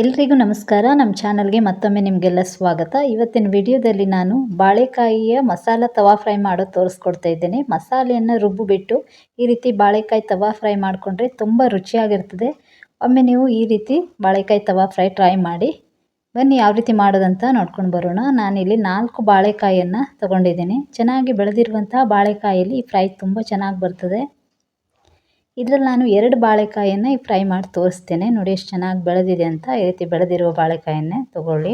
ಎಲ್ರಿಗೂ ನಮಸ್ಕಾರ. ನಮ್ಮ ಚಾನಲ್ಗೆ ಮತ್ತೊಮ್ಮೆ ನಿಮಗೆಲ್ಲ ಸ್ವಾಗತ. ಇವತ್ತಿನ ವಿಡಿಯೋದಲ್ಲಿ ನಾನು ಬಾಳೆಕಾಯಿಯ ಮಸಾಲ ತವಾ ಫ್ರೈ ಮಾಡೋದು ತೋರಿಸ್ಕೊಡ್ತಾ ಇದ್ದೇನೆ. ಮಸಾಲೆಯನ್ನು ರುಬ್ಬಿಬಿಟ್ಟು ಈ ರೀತಿ ಬಾಳೆಕಾಯಿ ತವಾ ಫ್ರೈ ಮಾಡಿಕೊಂಡ್ರೆ ತುಂಬ ರುಚಿಯಾಗಿರ್ತದೆ. ಒಮ್ಮೆ ನೀವು ಈ ರೀತಿ ಬಾಳೆಕಾಯಿ ತವಾ ಫ್ರೈ ಟ್ರೈ ಮಾಡಿ, ಬನ್ನಿ ಯಾವ ರೀತಿ ಮಾಡೋದಂತ ನೋಡ್ಕೊಂಡು ಬರೋಣ. ನಾನಿಲ್ಲಿ ನಾಲ್ಕು ಬಾಳೆಕಾಯಿಯನ್ನು ತೊಗೊಂಡಿದ್ದೀನಿ. ಚೆನ್ನಾಗಿ ಬೆಳೆದಿರುವಂತಹ ಬಾಳೆಕಾಯಲ್ಲಿ ಫ್ರೈ ತುಂಬ ಚೆನ್ನಾಗಿ ಬರ್ತದೆ. ಇದರಲ್ಲಿ ನಾನು ಎರಡು ಬಾಳೆಕಾಯಿಯನ್ನು ಫ್ರೈ ಮಾಡಿ ತೋರಿಸ್ತೇನೆ. ನೋಡಿ ಎಷ್ಟು ಚೆನ್ನಾಗಿ ಬೆಳೆದಿದೆ ಅಂತ. ಈ ರೀತಿ ಬೆಳೆದಿರುವ ಬಾಳೆಕಾಯನ್ನೇ ತಗೊಳ್ಳಿ.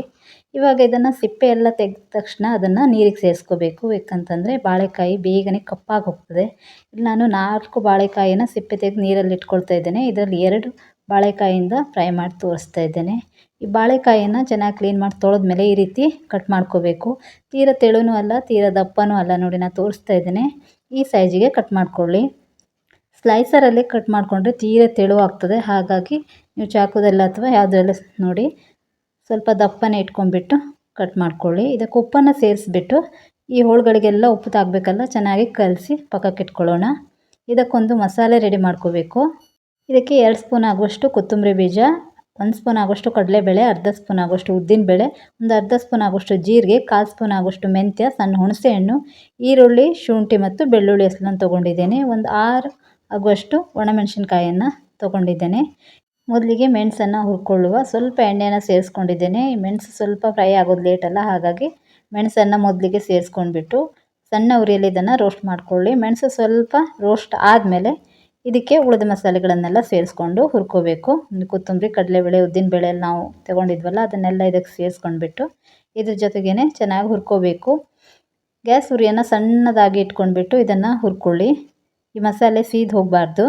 ಇವಾಗ ಇದನ್ನು ಸಿಪ್ಪೆ ಎಲ್ಲ ತೆಗೆದ ತಕ್ಷಣ ಅದನ್ನು ನೀರಿಗೆ ಸೇರಿಸ್ಕೋಬೇಕು. ಯಾಕಂತಂದರೆ ಬಾಳೆಕಾಯಿ ಬೇಗನೆ ಕಪ್ಪಾಗಿ ಹೋಗ್ತದೆ. ಇಲ್ಲಿ ನಾನು ನಾಲ್ಕು ಬಾಳೆಕಾಯಿನ ಸಿಪ್ಪೆ ತೆಗೆದು ನೀರಲ್ಲಿ ಇಟ್ಕೊಳ್ತಾ ಇದ್ದೇನೆ. ಇದರಲ್ಲಿ ಎರಡು ಬಾಳೆಕಾಯಿಂದ ಫ್ರೈ ಮಾಡಿ ತೋರಿಸ್ತಾ ಇದ್ದೇನೆ. ಈ ಬಾಳೆಕಾಯಿಯನ್ನು ಚೆನ್ನಾಗಿ ಕ್ಲೀನ್ ಮಾಡಿ ತೊಳೆದ ಮೇಲೆ ಈ ರೀತಿ ಕಟ್ ಮಾಡ್ಕೋಬೇಕು. ತೀರ ತೆಳುನೂ ಅಲ್ಲ, ತೀರ ದಪ್ಪನೂ ಅಲ್ಲ. ನೋಡಿ ನಾನು ತೋರಿಸ್ತಾ ಇದ್ದೇನೆ. ಈ ಸೈಜಿಗೆ ಕಟ್ ಮಾಡ್ಕೊಳ್ಳಿ. ಸ್ಲೈಸರಲ್ಲಿ ಕಟ್ ಮಾಡಿಕೊಂಡ್ರೆ ತೀರ ತೆಳುವಾಗ್ತದೆ. ಹಾಗಾಗಿ ನೀವು ಚಾಕುದಲ್ಲ ಅಥವಾ ಯಾವುದ್ರಲ್ಲ ನೋಡಿ ಸ್ವಲ್ಪ ದಪ್ಪನೇ ಇಟ್ಕೊಂಡ್ಬಿಟ್ಟು ಕಟ್ ಮಾಡ್ಕೊಳ್ಳಿ. ಇದಕ್ಕೆ ಉಪ್ಪನ್ನು ಸೇರಿಸ್ಬಿಟ್ಟು ಈ ಹೋಳುಗಳಿಗೆಲ್ಲ ಉಪ್ಪು ತಾಗಬೇಕಲ್ಲ, ಚೆನ್ನಾಗಿ ಕಲಸಿ ಪಕ್ಕಕ್ಕೆ ಇಟ್ಕೊಳ್ಳೋಣ. ಇದಕ್ಕೊಂದು ಮಸಾಲೆ ರೆಡಿ ಮಾಡ್ಕೋಬೇಕು. ಇದಕ್ಕೆ ಎರಡು ಸ್ಪೂನ್ ಆಗುವಷ್ಟು ಕೊತ್ತಂಬರಿ ಬೀಜ, ಒಂದು ಸ್ಪೂನ್ ಆಗುವಷ್ಟು ಕಡಲೆಬೇಳೆ, ಅರ್ಧ ಸ್ಪೂನ್ ಆಗುವಷ್ಟು ಉದ್ದಿನಬೇಳೆ, ಒಂದು ಅರ್ಧ ಸ್ಪೂನ್ ಆಗುವಷ್ಟು ಜೀರಿಗೆ, ಕಾಲು ಸ್ಪೂನ್ ಆಗುವಷ್ಟು ಮೆಂತ್ಯ, ಸಣ್ಣ ಹುಣಸೆ ಹಣ್ಣು ಈರುಳ್ಳಿ, ಶುಂಠಿ ಮತ್ತು ಬೆಳ್ಳುಳ್ಳಿ ಹೆಸರನ್ನು ತೊಗೊಂಡಿದ್ದೇನೆ. ಒಂದು ಆರು ಆಗುವಷ್ಟು ಒಣಮೆಣಸಿನ್ಕಾಯನ್ನು ತೊಗೊಂಡಿದ್ದೇನೆ. ಮೊದಲಿಗೆ ಮೆಣಸನ್ನು ಹುರ್ಕೊಳ್ಳುವ, ಸ್ವಲ್ಪ ಎಣ್ಣೆಯನ್ನು ಸೇರಿಸ್ಕೊಂಡಿದ್ದೇನೆ. ಈ ಮೆಣಸು ಸ್ವಲ್ಪ ಫ್ರೈ ಆಗೋದು ಲೇಟಲ್ಲ ಹಾಗಾಗಿ ಮೆಣಸನ್ನು ಮೊದಲಿಗೆ ಸೇರಿಸ್ಕೊಂಡ್ಬಿಟ್ಟು ಸಣ್ಣ ಉರಿಯಲ್ಲಿ ಇದನ್ನು ರೋಸ್ಟ್ ಮಾಡ್ಕೊಳ್ಳಿ. ಮೆಣಸು ಸ್ವಲ್ಪ ರೋಸ್ಟ್ ಆದಮೇಲೆ ಇದಕ್ಕೆ ಉಳಿದ ಮಸಾಲೆಗಳನ್ನೆಲ್ಲ ಸೇರಿಸ್ಕೊಂಡು ಹುರ್ಕೋಬೇಕು. ಕೊತ್ತಂಬರಿ, ಕಡಲೆಬೇಳೆ ಉದ್ದಿನಬೇಳೆ ಎಲ್ಲ ನಾವು ತೊಗೊಂಡಿದ್ವಲ್ಲ, ಅದನ್ನೆಲ್ಲ ಇದಕ್ಕೆ ಸೇರಿಸ್ಕೊಂಡ್ಬಿಟ್ಟು ಇದ್ರ ಜೊತೆಗೇ ಚೆನ್ನಾಗಿ ಹುರ್ಕೋಬೇಕು. ಗ್ಯಾಸ್ ಉರಿಯನ್ನು ಸಣ್ಣದಾಗಿ ಇಟ್ಕೊಂಡ್ಬಿಟ್ಟು ಇದನ್ನು ಹುರ್ಕೊಳ್ಳಿ. ಈ ಮಸಾಲೆ ಸೀದ್ ಹೋಗಬಾರ್ದು.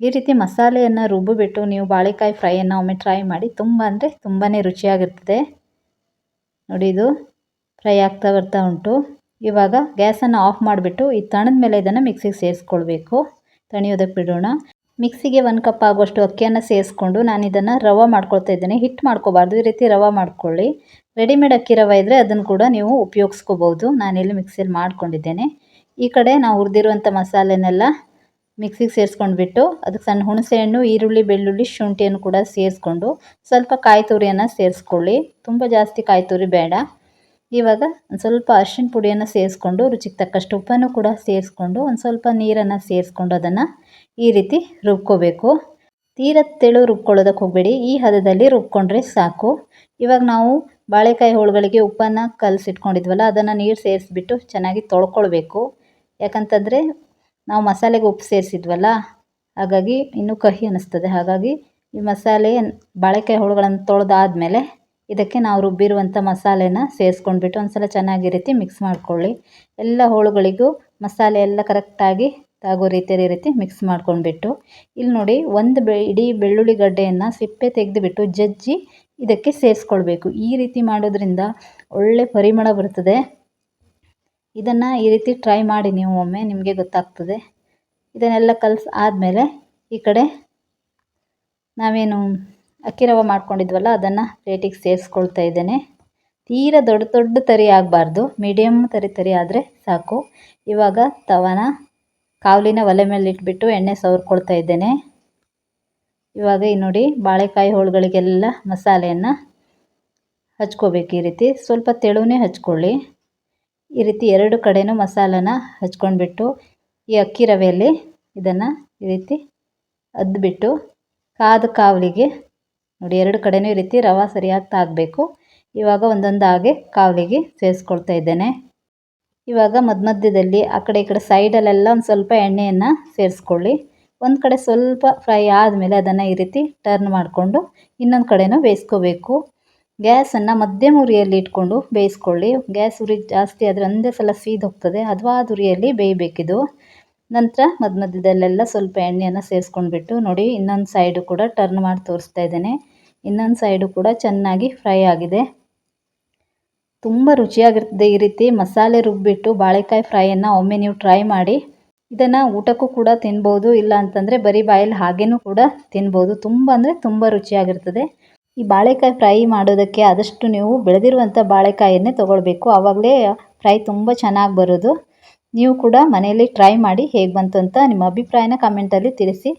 ಈ ರೀತಿ ಮಸಾಲೆಯನ್ನು ರುಬ್ಬಿಬಿಟ್ಟು ನೀವು ಬಾಳೆಕಾಯಿ ಫ್ರೈಯನ್ನು ಒಮ್ಮೆ ಟ್ರೈ ಮಾಡಿ ತುಂಬ ಅಂದರೆ ತುಂಬಾ ರುಚಿಯಾಗಿರ್ತದೆ. ನೋಡಿ ಇದು ಫ್ರೈ ಆಗ್ತಾ ಬರ್ತಾ ಉಂಟು. ಇವಾಗ ಗ್ಯಾಸನ್ನು ಆಫ್ ಮಾಡಿಬಿಟ್ಟು ಈ ತಣದ ಮೇಲೆ ಇದನ್ನು ಮಿಕ್ಸಿಗೆ ಸೇರಿಸ್ಕೊಳ್ಬೇಕು. ತಣಿಯೋದಕ್ಕೆ ಬಿಡೋಣ. ಮಿಕ್ಸಿಗೆ ಒಂದು ಕಪ್ ಆಗುವಷ್ಟು ಅಕ್ಕಿಯನ್ನು ಸೇರಿಸ್ಕೊಂಡು ನಾನು ಇದನ್ನು ರವೆ ಮಾಡ್ಕೊಳ್ತಾ ಇದ್ದೇನೆ. ಹಿಟ್ಟು ಮಾಡ್ಕೋಬಾರ್ದು. ಈ ರೀತಿ ರವೆ ಮಾಡ್ಕೊಳ್ಳಿ. ರೆಡಿಮೇಡ್ ಅಕ್ಕಿ ರವೆ ಇದ್ದರೆ ಅದನ್ನು ಕೂಡ ನೀವು ಉಪಯೋಗಿಸ್ಕೋಬೋದು ನಾನಿಲ್ಲಿ ಮಿಕ್ಸಿಯಲ್ಲಿ ಮಾಡ್ಕೊಂಡಿದ್ದೇನೆ. ಈ ಕಡೆ ನಾವು ಹುರಿದಿರುವಂಥ ಮಸಾಲೆನೆಲ್ಲ ಮಿಕ್ಸಿಗೆ ಸೇರಿಸ್ಕೊಂಡ್ಬಿಟ್ಟು ಅದಕ್ಕೆ ಸಣ್ಣ ಹುಣಸೆಹಣ್ಣು, ಈರುಳ್ಳಿ, ಬೆಳ್ಳುಳ್ಳಿ, ಶುಂಠಿಯನ್ನು ಕೂಡ ಸೇರಿಸ್ಕೊಂಡು ಸ್ವಲ್ಪ ಕಾಯಿ ತುರಿಯನ್ನು ಸೇರಿಸ್ಕೊಳ್ಳಿ. ತುಂಬ ಜಾಸ್ತಿ ಕಾಯಿ ತುರಿ ಬೇಡ. ಇವಾಗ ಒಂದು ಸ್ವಲ್ಪ ಅರಿಶಿನ ಪುಡಿಯನ್ನು ಸೇರಿಸ್ಕೊಂಡು ರುಚಿಗೆ ತಕ್ಕಷ್ಟು ಉಪ್ಪನ್ನು ಕೂಡ ಸೇರಿಸ್ಕೊಂಡು ಒಂದು ಸ್ವಲ್ಪ ನೀರನ್ನು ಸೇರಿಸ್ಕೊಂಡು ಅದನ್ನು ಈ ರೀತಿ ರುಬ್ಕೋಬೇಕು. ತೀರ ತೆಳು ರುಬ್ಕೊಳ್ಳೋದಕ್ಕೆ ಹೋಗಬೇಡಿ. ಈ ಹದದಲ್ಲಿ ರುಬ್ಕೊಂಡ್ರೆ ಸಾಕು. ಇವಾಗ ನಾವು ಬಾಳೆಕಾಯಿ ಹೋಳುಗಳಿಗೆ ಉಪ್ಪನ್ನು ಕಲಸಿಟ್ಕೊಂಡಿದ್ವಲ್ಲ, ಅದನ್ನು ನೀರು ಸೇರಿಸ್ಬಿಟ್ಟು ಚೆನ್ನಾಗಿ ತೊಳ್ಕೊಳ್ಬೇಕು. ಯಾಕಂತಂದರೆ ನಾವು ಮಸಾಲೆಗೆ ಉಪ್ಪು ಸೇರಿಸಿದ್ವಲ್ಲ, ಹಾಗಾಗಿ ಇನ್ನೂ ಕಹಿ ಅನ್ನಿಸ್ತದೆ ಹಾಗಾಗಿ ಈ ಮಸಾಲೆ ಬಾಳೆಕಾಯಿ ಹೋಳುಗಳನ್ನು ತೊಳೆದಾದ್ಮೇಲೆ ಇದಕ್ಕೆ ನಾವು ರುಬ್ಬಿರುವಂಥ ಮಸಾಲೆನ ಸೇರಿಸ್ಕೊಂಡ್ಬಿಟ್ಟು ಒಂದು ಸಲ ಚೆನ್ನಾಗಿ ರೀತಿ ಮಿಕ್ಸ್ ಮಾಡ್ಕೊಳ್ಳಿ. ಎಲ್ಲ ಹೋಳುಗಳಿಗೂ ಮಸಾಲೆ ಎಲ್ಲ ಕರೆಕ್ಟಾಗಿ ತಾಗೋ ರೀತಿಯಲ್ಲಿ ರೀತಿ ಮಿಕ್ಸ್ ಮಾಡ್ಕೊಂಡ್ಬಿಟ್ಟು. ಇಲ್ಲಿ ನೋಡಿ, ಒಂದು ಬೆ ಇಡೀ ಬೆಳ್ಳುಳ್ಳಿ ಗಡ್ಡೆಯನ್ನು ಸಿಪ್ಪೆ ತೆಗೆದುಬಿಟ್ಟು ಜಜ್ಜಿ ಇದಕ್ಕೆ ಸೇರಿಸ್ಕೊಳ್ಬೇಕು. ಈ ರೀತಿ ಮಾಡೋದ್ರಿಂದ ಒಳ್ಳೆ ಪರಿಮಳ ಬರ್ತದೆ. ಇದನ್ನು ಈ ರೀತಿ ಟ್ರೈ ಮಾಡಿ ನೀವು ಒಮ್ಮೆ ನಿಮಗೆ ಗೊತ್ತಾಗ್ತದೆ. ಇದನ್ನೆಲ್ಲ ಕಲಸಿ ಆದಮೇಲೆ ಈ ಕಡೆ ನಾವೇನು ಅಕ್ಕಿ ರವೆ ಮಾಡ್ಕೊಂಡಿದ್ವಲ್ಲ, ಅದನ್ನು ಪ್ಲೇಟಿಗೆ ಸೇರಿಸ್ಕೊಳ್ತಾ ಇದ್ದೇನೆ. ತೀರ ದೊಡ್ಡ ದೊಡ್ಡ ತರಿ ಆಗಬಾರ್ದು ಮೀಡಿಯಮ್ ತರಿ ತರಿ ಆದರೆ ಸಾಕು. ಇವಾಗ ತವನ ಕಾವಲಿನ ಒಲೆ ಮೇಲೆ ಇಟ್ಬಿಟ್ಟು ಎಣ್ಣೆ ಸವರ್ಕೊಳ್ತಾ ಇದ್ದೇನೆ. ಇವಾಗ ಈ ನೋಡಿ ಬಾಳೆಕಾಯಿ ಹೋಳುಗಳಿಗೆಲ್ಲ ಮಸಾಲೆಯನ್ನು ಹಚ್ಕೋಬೇಕು ಈ ರೀತಿ. ಸ್ವಲ್ಪ ತೆಳುವೇ ಹಚ್ಕೊಳ್ಳಿ. ಈ ರೀತಿ ಎರಡು ಕಡೆಯೂ ಮಸಾಲನ ಹಚ್ಕೊಂಡ್ಬಿಟ್ಟು ಈ ಅಕ್ಕಿ ರವೆಯಲ್ಲಿ ಇದನ್ನು ಈ ರೀತಿ ಅದ್ಬಿಟ್ಟು ಕಾದ ಕಾವಲಿಗೆ ನೋಡಿ ಎರಡು ಕಡೆಯೂ ಈ ರೀತಿ ರವೆ ಸರಿಯಾಗಿ ತಾಗಬೇಕು. ಇವಾಗ ಒಂದೊಂದಾಗಿ ಕಾವಲಿಗೆ ಸೇರಿಸ್ಕೊಳ್ತಾ ಇದ್ದೇನೆ. ಇವಾಗ ಮಧ್ಯ ಮಧ್ಯದಲ್ಲಿ ಆ ಕಡೆ ಈ ಕಡೆ ಸೈಡಲ್ಲೆಲ್ಲ ಒಂದು ಸ್ವಲ್ಪ ಎಣ್ಣೆಯನ್ನು ಸೇರಿಸ್ಕೊಳ್ಳಿ. ಒಂದು ಕಡೆ ಸ್ವಲ್ಪ ಫ್ರೈ ಆದಮೇಲೆ ಅದನ್ನು ಈ ರೀತಿ ಟರ್ನ್ ಮಾಡಿಕೊಂಡು ಇನ್ನೊಂದು ಕಡೆನೂ ಬೇಯಿಸ್ಕೋಬೇಕು. ಗ್ಯಾಸನ್ನು ಮಧ್ಯಮ ಉರಿಯಲ್ಲಿ ಇಟ್ಕೊಂಡು ಬೇಯಿಸ್ಕೊಳ್ಳಿ. ಗ್ಯಾಸ್ ಉರಿ ಜಾಸ್ತಿ ಆದರೆ ಒಂದೇ ಸಲ ಸೀದು ಹೋಗ್ತದೆ. ಹದವಾದ ಉರಿಯಲ್ಲಿ ಬೇಯಬೇಕಿದು. ನಂತರ ಮಧ್ಯ ಮಧ್ಯದಲ್ಲೆಲ್ಲ ಸ್ವಲ್ಪ ಎಣ್ಣೆಯನ್ನು ಸೇರಿಸ್ಕೊಂಡ್ಬಿಟ್ಟು ನೋಡಿ, ಇನ್ನೊಂದು ಸೈಡು ಕೂಡ ಟರ್ನ್ ಮಾಡಿ ತೋರಿಸ್ತಾ ಇದ್ದೇನೆ. ಇನ್ನೊಂದು ಸೈಡು ಕೂಡ ಚೆನ್ನಾಗಿ ಫ್ರೈ ಆಗಿದೆ. ತುಂಬ ರುಚಿಯಾಗಿರ್ತದೆ ಈ ರೀತಿ ಮಸಾಲೆ ರುಬ್ಬಿಟ್ಟು ಬಾಳೆಕಾಯಿ ಫ್ರೈಯನ್ನು ಒಮ್ಮೆ ನೀವು ಟ್ರೈ ಮಾಡಿ. ಇದನ್ನು ಊಟಕ್ಕೂ ಕೂಡ ತಿನ್ಬೋದು, ಇಲ್ಲ ಅಂತಂದರೆ ಬರೀ ಬಾಯಲ್ಲಿ ಹಾಗೇನೂ ಕೂಡ ತಿನ್ಬೋದು. ತುಂಬ ಅಂದರೆ ತುಂಬ ರುಚಿಯಾಗಿರ್ತದೆ. ಈ ಬಾಳೆಕಾಯಿ ಫ್ರೈ ಮಾಡೋದಕ್ಕೆ ಆದಷ್ಟು ನೀವು ಬೆಳೆದಿರುವಂಥ ಬಾಳೆಕಾಯನ್ನೇ ತೊಗೊಳ್ಬೇಕು. ಆವಾಗಲೇ ಫ್ರೈ ತುಂಬ ಚೆನ್ನಾಗಿ ಬರೋದು. ನೀವು ಕೂಡ ಮನೆಯಲ್ಲಿ ಟ್ರೈ ಮಾಡಿ ಹೇಗೆ ಬಂತು ಅಂತ ನಿಮ್ಮ ಅಭಿಪ್ರಾಯನ ಕಮೆಂಟಲ್ಲಿ ತಿಳಿಸಿ.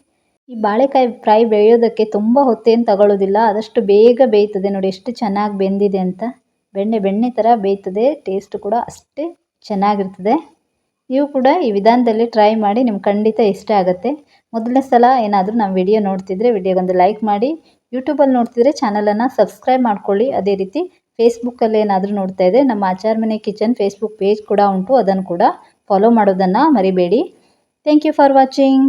ಈ ಬಾಳೆಕಾಯಿ ಫ್ರೈ ಬೇಯೋದಕ್ಕೆ ತುಂಬ ಹೊತ್ತೇನು ತಗೊಳ್ಳೋದಿಲ್ಲ. ಆದಷ್ಟು ಬೇಗ ಬೇಯ್ತದೆ ನೋಡಿ, ಎಷ್ಟು ಚೆನ್ನಾಗಿ ಬೆಂದಿದೆ ಅಂತ. ಬೆಣ್ಣೆ ಬೆಣ್ಣೆ ಥರ ಬೇಯ್ತದೆ, ಟೇಸ್ಟ್ ಕೂಡ ಅಷ್ಟೇ ಚೆನ್ನಾಗಿರ್ತದೆ. ನೀವು ಕೂಡ ಈ ವಿಧಾನದಲ್ಲಿ ಟ್ರೈ ಮಾಡಿ, ನಿಮ್ಗೆ ಖಂಡಿತ ಇಷ್ಟ ಆಗುತ್ತೆ. ಮೊದಲನೇ ಸಲ ಏನಾದರೂ ನಮ್ಮ ವಿಡಿಯೋ ನೋಡ್ತಿದ್ರೆ ವಿಡಿಯೋಗೊಂದು ಲೈಕ್ ಮಾಡಿ ಯೂಟ್ಯೂಬಲ್ಲಿ ನೋಡ್ತಿದ್ರೆ ಚಾನಲನ್ನು ಸಬ್ಸ್ಕ್ರೈಬ್ ಮಾಡ್ಕೊಳ್ಳಿ. ಅದೇ ರೀತಿ ಫೇಸ್ಬುಕ್ಕಲ್ಲಿ ಏನಾದರೂ ನೋಡ್ತಾ ಇದ್ದರೆ ನಮ್ಮ ಆಚಾರ ಮನೆ ಕಿಚನ್ ಫೇಸ್ಬುಕ್ ಪೇಜ್ ಕೂಡ ಉಂಟು. ಅದನ್ನು ಕೂಡ ಫಾಲೋ ಮಾಡೋದನ್ನು ಮರಿಬೇಡಿ. Thank you for watching.